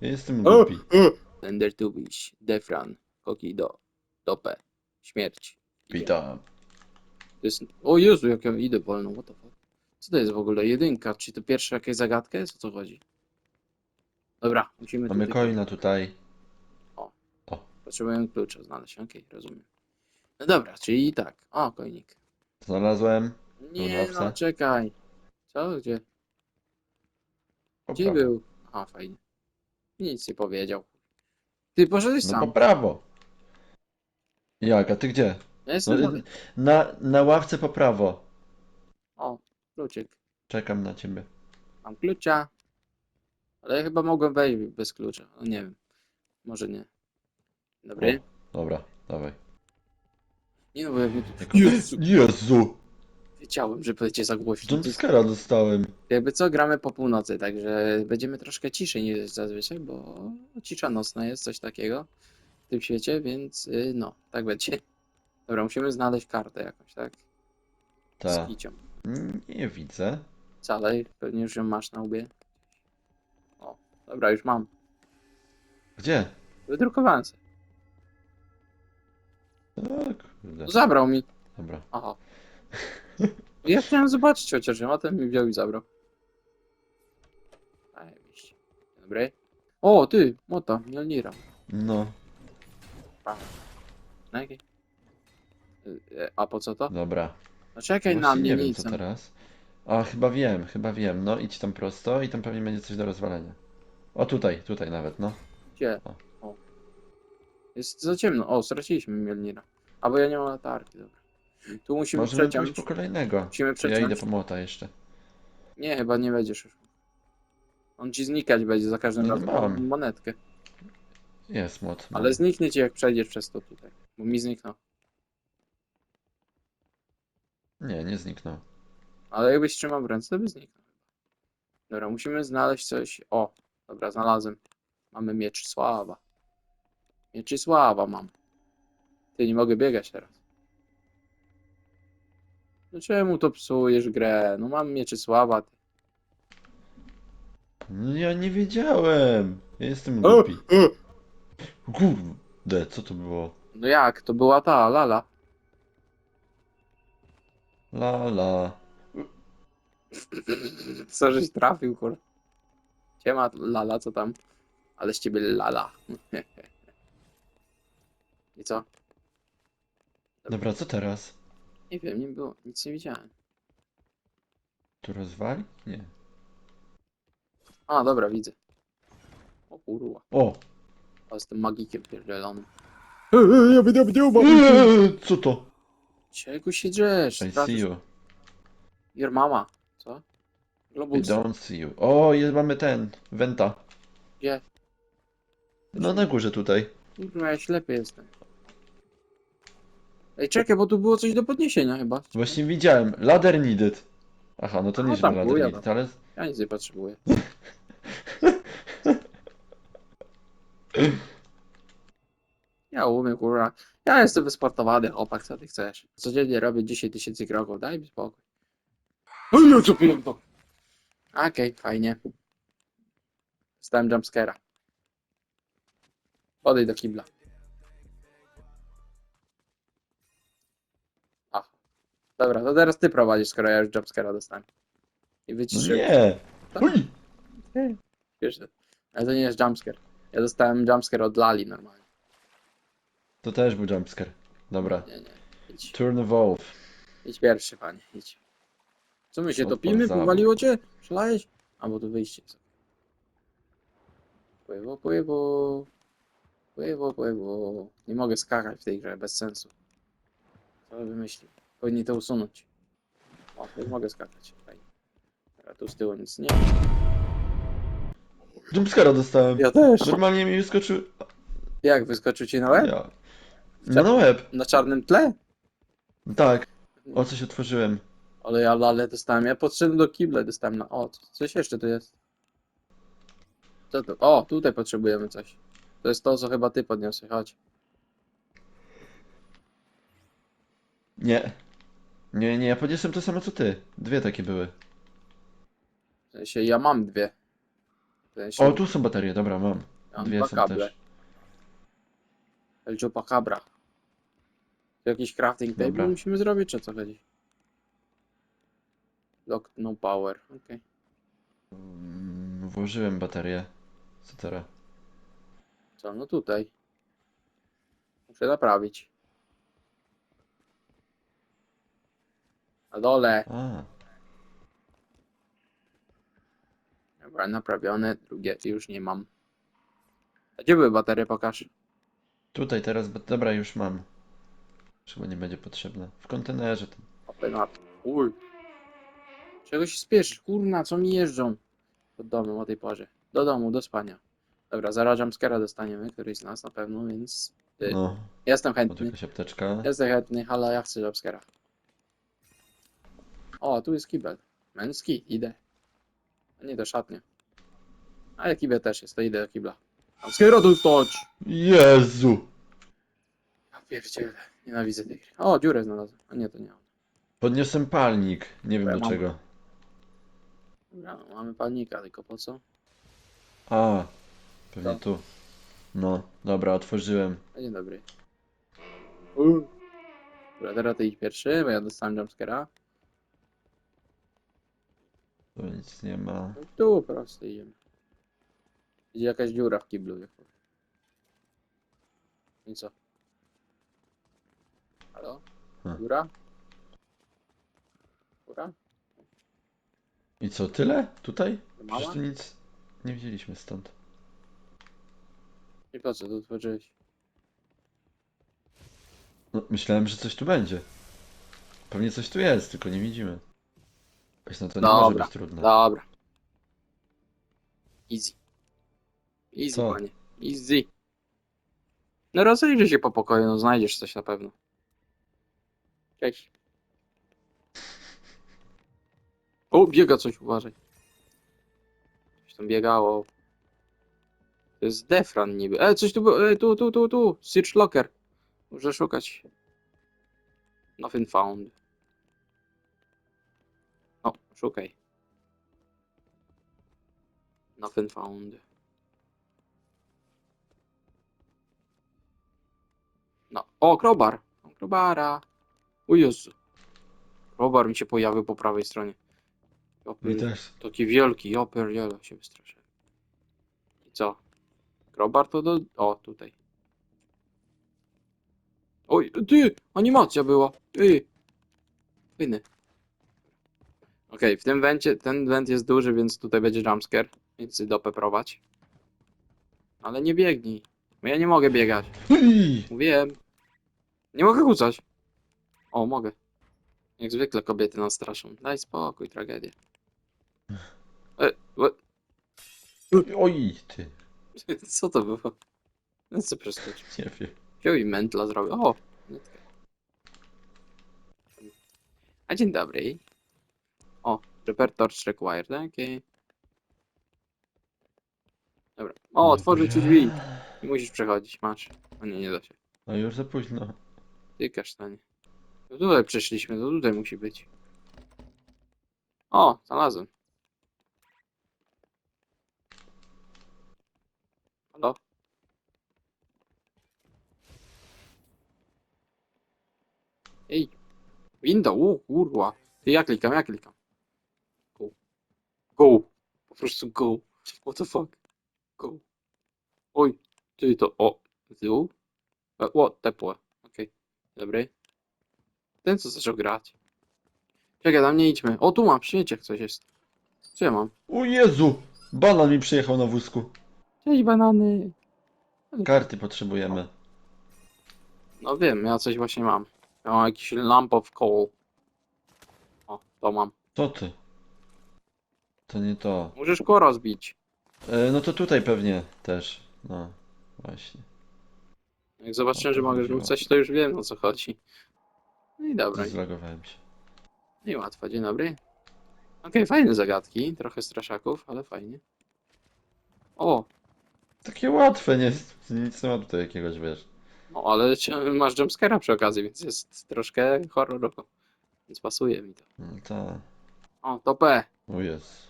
Ja jestem głupi. Endertubiś, Defran, Koki do, Dope, Śmierć. Witam. To jest... O Jezu, jak ja idę wolno, what the fuck. Co to jest w ogóle? Jedynka? Czy to pierwsza jakaś zagadka jest? O co chodzi? Dobra, musimy Mamy tutaj... coina tutaj. Potrzebujemy klucza znaleźć, okej, rozumiem. No dobra, czyli tak. O, koinik. Znalazłem. Nie Dobra, no, czekaj. Co? Gdzie? Gdzie prawo. był? A, fajnie. Nic nie powiedział. Ty poszedłeś No sam. po prawo. Jak, a ty gdzie? Ja No, jestem... y, na, na ławce po prawo. O, kluczyk. Czekam na ciebie. Mam klucza. Ale ja chyba mogłem wejść bez klucza. No nie wiem. Może nie. Dobry. Dobra, dawaj. Nie no, bo ja Jako- Jezu. Jezu! Wiedziałem, że będziecie za głośno. Jumpscare'a dostałem. Jakby co, gramy po północy, także będziemy troszkę ciszej niż zazwyczaj, bo cisza nocna jest, coś takiego w tym świecie, więc y, no, tak będzie. Dobra, musimy znaleźć kartę jakąś, tak? Z Tak. kicią. Nie widzę. Calej, pewnie już ją masz na łbie. O, dobra, już mam. Gdzie? Wydrukowałem sobie. O kurde. No, Zabrał mi. Dobra. Aha. Ja chciałem zobaczyć chociaż, a ten mi wziął i zabrał. Zajebiście. Dzień Dobry. O, ty, mota, Mjolnira. No, Na jakiej? Y, y, A po co to? dobra. No czekaj na Właśnie mnie, nie wiem nic. co teraz. A, chyba wiem, chyba wiem. No, idź tam prosto i tam pewnie będzie coś do rozwalenia. O, tutaj, tutaj nawet, no. Gdzie? O. O. Jest za ciemno. O, straciliśmy Mjolnira. A bo ja nie mam latarki, dobra. Tu musimy Możemy przeciąć. pójść po kolejnego. Musimy Ja przeciąć. idę po młota jeszcze. Nie, chyba nie będziesz już. On ci znikać będzie za każdym razem. mam. Mam monetkę. Jest młot. Ale zniknie ci jak przejdziesz przez to tutaj. Bo mi zniknął. Nie, nie zniknął. Ale jakbyś trzymał w ręce, to by zniknął. Dobra, musimy znaleźć coś. O, dobra, znalazłem. Mamy miecz sława. Miecz sława mam. Ty nie mogę biegać teraz. No czemu to psujesz grę? No mam mieczy sława. Ty. No ja nie wiedziałem. Ja jestem głupi. Kurde, co to było? No jak? To była ta lala. La la. Co żeś trafił, kur. Siema lala, co tam? Ale z ciebie lala. I co? Dobra, co teraz? Nie wiem, nie było. Nic nie widziałem. Tu rozwali? Nie. A, dobra, widzę. O kurwa. O! A jestem magikiem pierdolonym. Ja będę Eee, Co to? Czego się drzesz? I see you. Your mama. Co? I Globus. don't see you. O, jest, mamy ten. Wenta. Gdzie? No na górze tutaj. Kurwa, ja ślepy jestem. Ej, czekaj, bo tu było coś do podniesienia chyba. Właśnie widziałem. Ladder needed. Aha, no to A, nie, tam ladder chuja needed, ale... Ja nic nie potrzebuję. Ja umiem, kurwa. Ja jestem wysportowany chłopak, co ty chcesz? Codziennie robię 10 tysięcy kroków, daj mi spokój. Oj, no co pierdol. Okej, fajnie. Stałem jumpscare'a. Podejdź do kibla. Dobra, to teraz ty prowadzisz, skoro ja już jumpscare'a dostałem. I No wyciszyłem. nie! Tak. Uj! Wiesz, ale to nie jest jumpscare. Ja dostałem jumpscare od Lali normalnie. To też był jumpscare. Dobra. Nie, nie. Idź, Turn Wolf. idź pierwszy, panie, idź. Co my się topimy? zawód. Powaliło cię? Szalałeś? A bo tu wyjście jest. Pływo, pływo. Pływo, pływo. Nie mogę skakać w tej grze, bez sensu. Co wymyślił? Powinni to usunąć. O, już mogę skakać. Fajnie. Dobra, tu z tyłu nic nie. Jumpscare'a dostałem. Ja też. Normalnie mi wyskoczył... Jak, wyskoczył ci na łeb? Ja. No na łeb. Na czarnym tle? Tak. O, coś otworzyłem. Ale ja lalę dostałem. Ja podszedłem do kibla dostałem na. O, co- coś jeszcze tu jest. Co to? O, tutaj potrzebujemy coś. To jest to, co chyba ty podniosłeś. Chodź. Nie. Nie, nie, ja podniosłem to samo co ty. Dwie takie były. W sensie ja mam dwie. Ja się- O, tu są baterie, dobra, mam. ja mam Dwie dwa są kable. też. El Chupacabra. To jakiś crafting table Dobra. musimy zrobić, czy o co chodzi? Lock no power, okej. Mm, Włożyłem baterię. Co teraz? Co, no tutaj. Muszę naprawić. Na dole. A, Dobra, naprawione. Drugie już nie mam. A gdzie były baterie, pokaż. tutaj teraz, ba- dobra, już mam. Chyba nie będzie potrzebne. W kontenerze tam. Open up. Uj. Czego się spieszysz? Kurna, co mi jeżdżą? Do domu o tej porze. Do domu, do spania. Dobra, zaraz jumpscare'a dostaniemy, któryś z nas na pewno, więc... y, No, Jestem chętny. apteczka. Jestem chętny, halo, ja chcę jumpscare'a. O, tu jest kibel. Męski, idę. A nie, do szatnia. Ale kibel też jest, to idę do kibla. Jumpscare'a dostać! Jezu! Ja pierdzielę, nienawidzę tej gry. O, dziurę znalazłem. A nie, to nie on. Podniosłem palnik. Nie wiem Ja do mam- czego. Dobra, no, mamy palnika, tylko po co? A, pewnie Co? tu. No, dobra, otworzyłem. A dzień dobry. Dobra, teraz ty idź pierwszy, bo ja dostałem jumpscare'a. Tu nic nie ma. Tu prosto idziemy. Idzie jakaś dziura w kiblu. jak- I co? Halo? Hmm. Dziura? Dziura? I co, tyle? Tutaj? Mała? Przecież tu nic nie widzieliśmy stąd. I po co tu otworzyłeś? No, myślałem, że coś tu będzie. Pewnie coś tu jest, tylko nie widzimy. Weź, no to nie może Dobra, być trudne. Dobra. Easy. Easy, Co? panie. Easy. No rozejrzyj się po pokoju, no znajdziesz coś na pewno. Cześć. O, biega coś, uważaj. Coś tam biegało. To jest defran niby. E, coś tu było, e, tu, tu, tu, tu. Search locker. Muszę szukać. Nothing found. Szukaj. Nothing found. No. O, crowbar. Mam crowbara. O Jezu. Crowbar mi się pojawił po prawej stronie. Mi pier- też. Taki wielki, ja pierdzielę się wystraszyłem. I co? Crowbar to do... O, tutaj. Oj, ty! Animacja była! Ty! Fajny. Okej, w tym wencie, ten went jest duży, więc tutaj będzie jumpscare, więc dopę prowadź. Ale nie biegnij, bo ja nie mogę biegać. Mówiłem. Nie mogę kucać. O, mogę. Jak zwykle kobiety nas straszą. Daj spokój, tragedia. E, what? Oj, ty. Co to było? No co przeskoczył? Nie wiem. Wziął i mętla zrobił. O! A dzień dobry. Repair torch required, okej. Dobra. O, otworzył ci drzwi. I musisz przechodzić, masz. O nie, nie da się. No już za późno. Ty kasztanie. No tutaj przeszliśmy, to tutaj musi być. O, znalazłem. Halo? Ej, window, u, kurwa. Ty, ja klikam, ja klikam. Go. Po prostu go. What the fuck? Go. Oj, ty to, o, tył? E, O, tepłe. Okej, dobry. Ten co zaczął grać. Czekaj, tam nie idźmy. O, tu mam, przyjęcie coś jest. Co ja mam? O Jezu! Banan mi przyjechał na wózku. Cześć, banany. Karty potrzebujemy. No wiem, ja coś właśnie mam. Ja mam jakiś lamp of coal. O, to mam. Co ty? To nie to. Możesz szkło rozbić. E, no to tutaj pewnie też. No, właśnie. Jak zobaczyłem, że mogę rzucać, to już wiem o co chodzi. No i dobra, Zlogowałem się. no i łatwo, dzień dobry. Okej, fajne zagadki, trochę straszaków, ale fajnie. O, Takie łatwe, nie, nic nie ma tutaj jakiegoś, wiesz. no ale masz jumpscare'a przy okazji, więc jest troszkę horrorowo. Więc pasuje mi to. No ta. O, to P. O jest.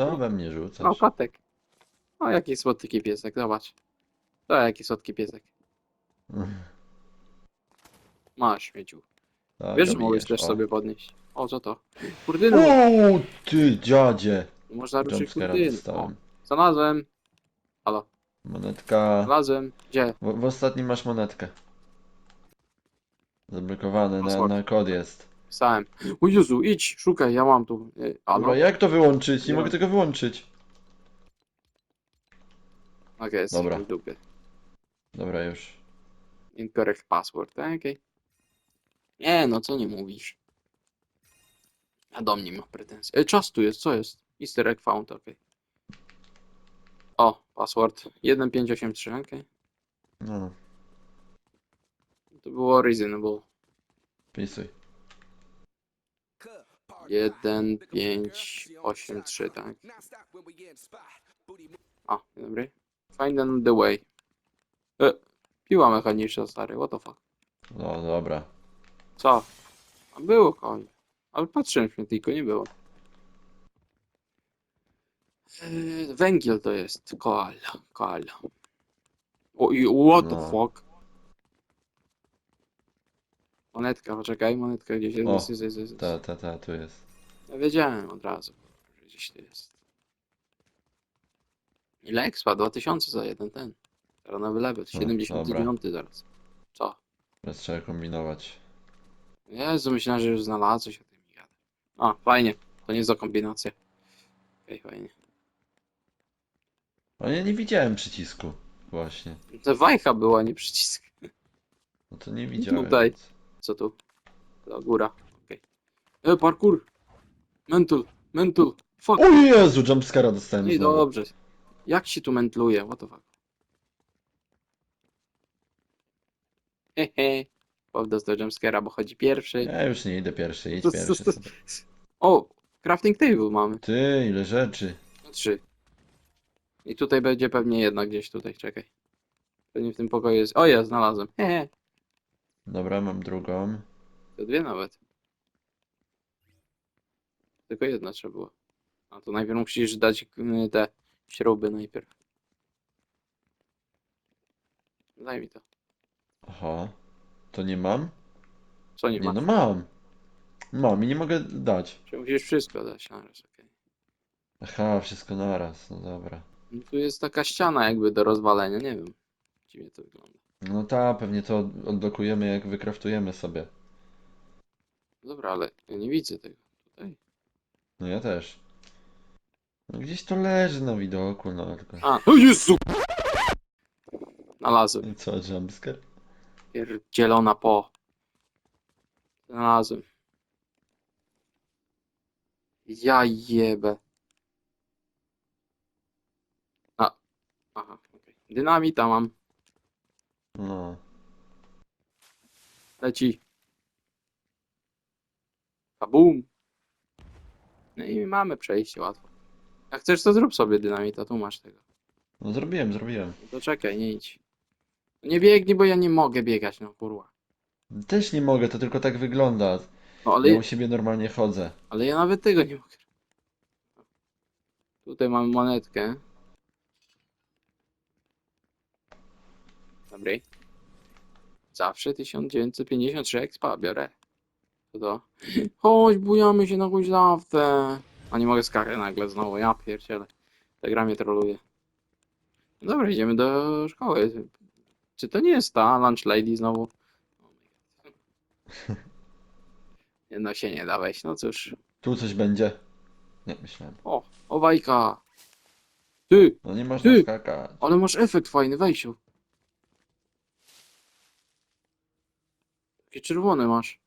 Co we mnie O, rzucasz? kotek. O, jaki słodki piesek, zobacz. To jaki słodki piesek. Masz, śmieciu. Tak, Wiesz, że mogłeś też o. sobie podnieść. O, co to? Kurdynu! Uuu, ty dziadzie! Można ruszyć Jumpscare'a kurdynu. O, dostałem. znalazłem. Halo, Monetka. znalazłem. Gdzie? W, w ostatnim masz monetkę. Zablokowane, na, Password. na kod jest. Pisałem. O Jezu, idź, szukaj, ja mam tu. Halo? Dobra, jak to wyłączyć? Nie Nie mogę tego wyłączyć. Okej, jest Dobra. w dupie. Dobra, już. Incorrect password, tak? okej. Nie, no co nie mówisz? A do mnie ma pretensje. E, czas tu jest, co jest? Easter egg found, okej. O, password 1583, okej. No, no, To było reasonable. pisuj. 1583, tak? A, dzień dobry. Find on the way. E, piła mechaniczna, stary, what the fuck. No, dobra. Co? A było koń. Ale patrzyłem w śmietniku, nie było. Eee, węgiel to jest. Koala, koala. O i what the No. fuck? Monetka, poczekaj, monetka gdzieś jest. O, jest, jest, jest, jest. Ta, ta, ta, tu jest. Ja wiedziałem od razu, że gdzieś tu jest. Ile expa? 2000 za jeden ten. Teraz na wylewę, 79 zaraz. Co? Teraz trzeba kombinować. Jezu, myślałem, że już znalazłeś o tym gada. A, fajnie. To nie za kombinację. Okej, fajnie. A ja nie widziałem przycisku. Właśnie. To wajcha była, nie przycisk. No to nie widziałem. Tutaj. nic. Co tu? To góra. Okej. E, parkour! Mental! Mental! Fuck! O Jezu, jumpscare'a dostałem Nie, znowu. dobrze. Jak się tu mentluje? What the fuck? Hehe. Powdos do jumpscare'a, bo chodzi pierwszy. Ja już nie idę pierwszy, idź To- pierwszy sobie. O! Crafting table mamy. Ty, ile rzeczy. Trzy. I tutaj będzie pewnie jedna gdzieś tutaj, czekaj. Pewnie w tym pokoju jest. O ja znalazłem. Hehe. Dobra, mam drugą. To dwie nawet. Tylko jedna trzeba było. A to najpierw musisz dać y, te śruby najpierw. Daj mi to. Aha. To nie mam? Co nie, Nie, ma? no mam. Mam i nie mogę dać. Czy musisz wszystko dać naraz, okej. Aha, wszystko naraz, no dobra. No Tu jest taka ściana jakby do rozwalenia, nie wiem. Dziwnie to wygląda. No ta, pewnie to od- odblokujemy jak wykraftujemy sobie. Dobra, ale ja nie widzę tego tutaj. No ja też. No gdzieś to leży na widoku, no tylko... A, o Jezu! Znalazłem. I co, jumpscare? Pierdzielona po. Znalazłem. Ja jebę. A. Aha, okej. Dynamita mam. No. Leci. Kabum. No i mamy przejście łatwo. Jak chcesz, to zrób sobie dynamita, tu masz tego. No zrobiłem, zrobiłem. No to czekaj, nie idź. Nie biegnij, bo ja nie mogę biegać, no kurwa. Też nie mogę, to tylko tak wygląda. No ale, Ja u siebie normalnie chodzę. ale ja nawet tego nie mogę. Tutaj mamy monetkę. Dobry. Zawsze 1953 expa biorę. Co to? Chodź, bujamy się na huźdawce. A nie mogę skakać nagle znowu, ja pierdzielę. Ta gra mnie troluje. No Dobra, idziemy do szkoły. Czy to nie jest ta lunch lady znowu? No się nie da wejść, no cóż. Tu coś będzie. Nie, myślałem. O, owajka. Ty, No nie można Ty! skakać. ale masz efekt fajny, wejściu. Takie czerwone masz.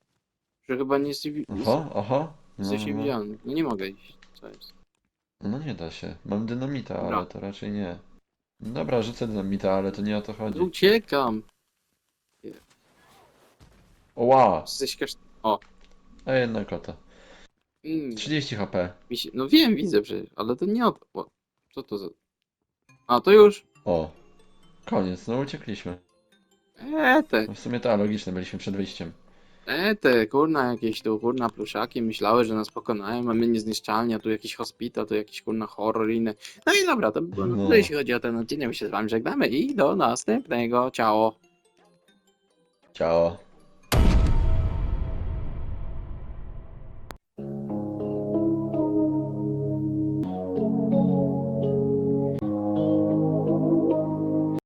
Że chyba nie jesteś, wi- Oho, oho. No, jesteś no. niewidzialny. No nie mogę iść. Co jest? no nie da się. Mam dynamita, Dobra. ale to raczej nie. Dobra, rzucę dynamita, ale to nie o to chodzi. No uciekam. Oła! Jesteś kasz... O. A jedna kota. Mm, 30 HP. mi się... No wiem, widzę przecież, ale to nie o to. o, Co to za... A, to już? O. Koniec, no uciekliśmy. Eee, te. No w sumie to logiczne, byliśmy przed wyjściem. E, te kurna jakieś tu kurna pluszaki myślały, że nas pokonają, a my niezniszczalni, a tu jakiś hospital, tu jakiś kurna horror i inne. No i dobra, to by było na No. tyle, jeśli chodzi o ten odcinek, my się z wami żegnamy i do następnego, ciao. Ciao.